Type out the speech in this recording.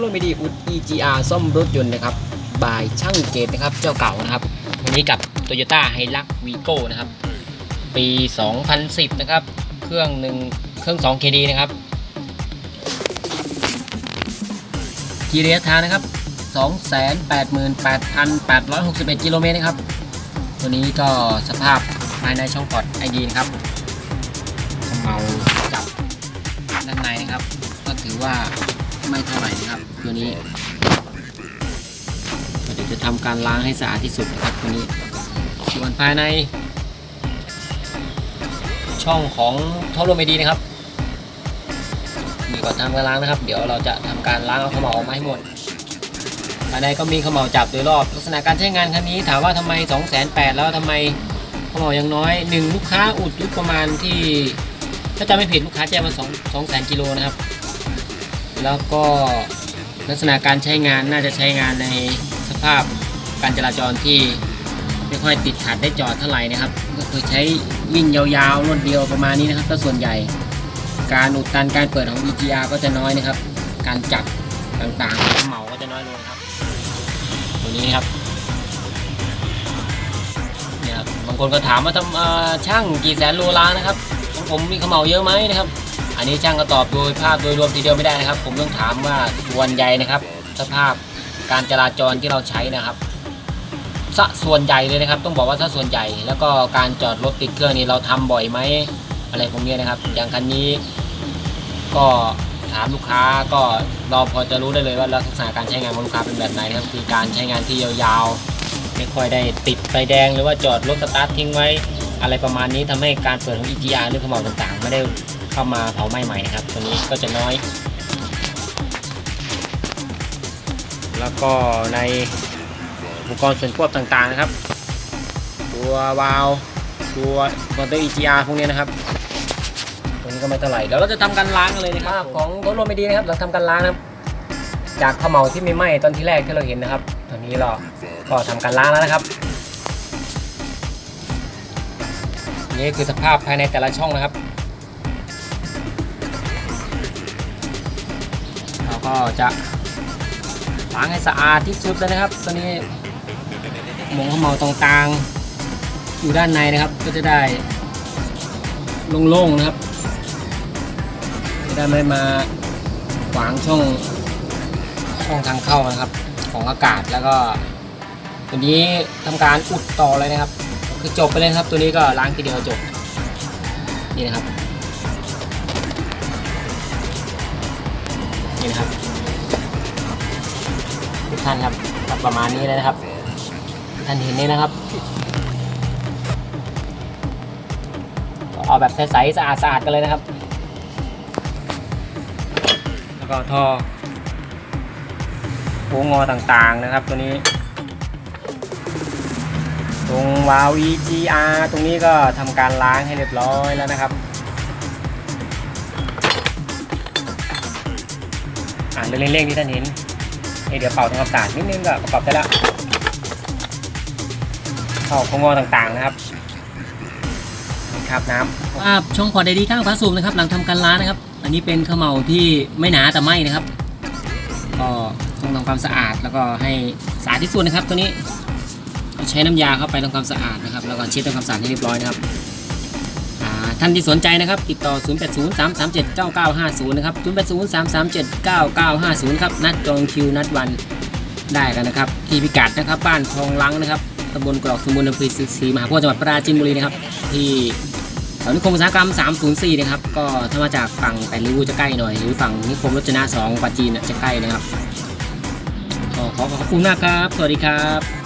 กับล้างทุกรถไม่ดีอุด EGR ซ่อมรถยนต์นะครับบายช่างเกตนะครับเจ้าเก่านะครับวันนี้กับ Toyota h i l u x Vigo นะครับ ปี 2010 นะครับ เครื่องหนึ่งเครื่อง 2 KD นะครับ กีระยะทางนะครับ 288,861 กิโลเมตรนะครับ ตัวนี้ก็สภาพภายในช่องพอร์ตไอดีนะครับเมาจับด้านในนะครับ ก็ถือว่า ไม่เท่าไหร่นะครับตัวนี้เดี๋ยวจะทำการล้างให้สะอาดที่สุดนะครับตัวนี้ ส่วนภายใน ช่องของท่อลมไอดีนะครับนี่ก่อนทำการล้างนะครับ เดี๋ยวเราจะทำการล้างเอาขมเหลาออกมาให้หมดภายในก็มีขมเหลาจับโดยรอบลักษณะการใช้งานครั้งนี้ถามว่าทำไม 2 8 0 0 0แล้วทำไมขมเหลายังน้อย 1 ลูกค้าอุดยุประมาณที่ถ้าจำไม่ผิดลูกค้าแจ้งมา2 2แสนกิโลนะครับ แล้วก็ลักษณะการใช้งานน่าจะใช้งานในสภาพการจราจรที่ไม่ค่อยติดขัดได้จอดเท่าไหร่นะครับ ก็คือใช้วิ่งยาวๆรวดเดียวประมาณนี้นะครับก็ส่วนใหญ่การอุดตันการเปิดของ EGR ก็จะน้อยนะครับ การจับต่างๆเหมาก็จะน้อยลงครับ ตัวนี้ครับเนี่ยครับบางคนก็ถามว่าทำช่างกี่แสนโลล้านนะครับของผมมีเขมเหลาเยอะไหมนะครับ อันนี้ช่างก็ตอบโดยภาพโดยรวมทีเดียวไม่ได้นะครับ ผมต้องถามว่าส่วนใหญ่นะครับ สภาพการจราจรที่เราใช้นะครับสะส่วนใหญ่เลยนะครับ ต้องบอกว่าถ้าส่วนใหญ่ แล้วก็การจอดรถติดเครื่องนี้เราทำบ่อยไหมอะไรพวกนี้นะครับ อย่างคันนี้ ก็ถามลูกค้าก็เราพอจะรู้ได้เลยว่าลักษณะการใช้งานของลูกค้าเป็นแบบไหนครับคือการใช้งานที่ยาวๆไม่ค่อยได้ติดไฟแดง หรือว่าจอดรถสตาร์ททิ้งไว้ อะไรประมาณนี้ทำให้การเปิดของ EGR หรือขมเหลาต่างๆ ไม่ได้ เข้ามาเผาไหม้ใหม่นะครับ ตัวนี้ก็จะน้อย แล้วก็ในอุปกรณ์ส่วนควบต่างๆนะครับ ตัววาล์วตัวมอเตอร์ EGR พวกนี้นะครับตรงนี้ก็ไม่เท่าไหร่เดี๋ยวเราจะทำการล้างกันเลยนะครับของรถลมไม่ดีนะครับ เราทำการล้างนะครับ จากขมเหลาที่ไม่ไหม้ตอนที่แรกที่เราเห็นนะครับตอนนี้เราก็ทำการล้างแล้วนะครับนี่คือสภาพภายในแต่ละช่องนะครับ ก็จะล้างให้สะอาดที่สุดเลยนะครับตัวนี้หมงขมเหลาต่างอยู่ด้านในนะครับ ก็จะได้โล่งๆนะครับจะได้ไม่มาขวางช่องช่องทางเข้านะครับ ของอากาศแล้วก็ตัวนี้ทำการอุดต่อเลยนะครับ คือจบไปเลยครับ ตัวนี้ก็ล้างทีเดียวจบนี่นะครับ นี่นะครับทุกท่านครับก็ประมาณนี้เลยนะครับท่านเห็นนี่นะครับ เอาแบบใสๆสะอาดๆกันเลยนะครับ แล้วก็ท่อโค้งงอต่างๆนะครับ ตัวนี้ ตรงวาล์ว EGR ตรงนี้ก็ทำการล้างให้เรียบร้อยแล้วนะครับานเร่งๆที่ท่านเห็นเดี๋ยวเป่าทำความสะอาดนิดนึงก็ประกอบได้แล้วท่อโค้งงอต่างๆนะครับครับน้ำภาพช่องพอร์ตไอดีข้างฝาสูบนะครับ หลังทำการล้างนะครับ อันนี้เป็นข้าวเหมาที่ไม่หนาแต่ไหมนะครับ ก็ต้องทำความสะอาดแล้วก็ให้สะอาดที่สุดนะครับ ตัวนี้ใช้น้ำยาเข้าไปทำความสะอาดนะครับ แล้วก็เช็ดทำความสะอาดให้เรียบร้อยนะครับ ท่านที่สนใจนะครับ ติดต่อ 0803379950 นะครับ 0803379950 ครับ นัดจองคิวนัดวันได้กันนะครับ ที่พิกัดนะครับ บ้านคลองลังนะครับตำบลกรอกสมบูรณ์อำเภอศรีมหาโพธิ์จังหวัดปราจีนบุรีนะครับ ที่แถวนิคมอุตสาหกรรม 304 นะครับ ก็ถ้ามาจากฝั่งแปดริ้วจะใกล้หน่อย หรือฝั่งนิคมรจนา2ปราจีนจะใกล้นะครับขอขอบคุณมากครับ สวัสดีครับ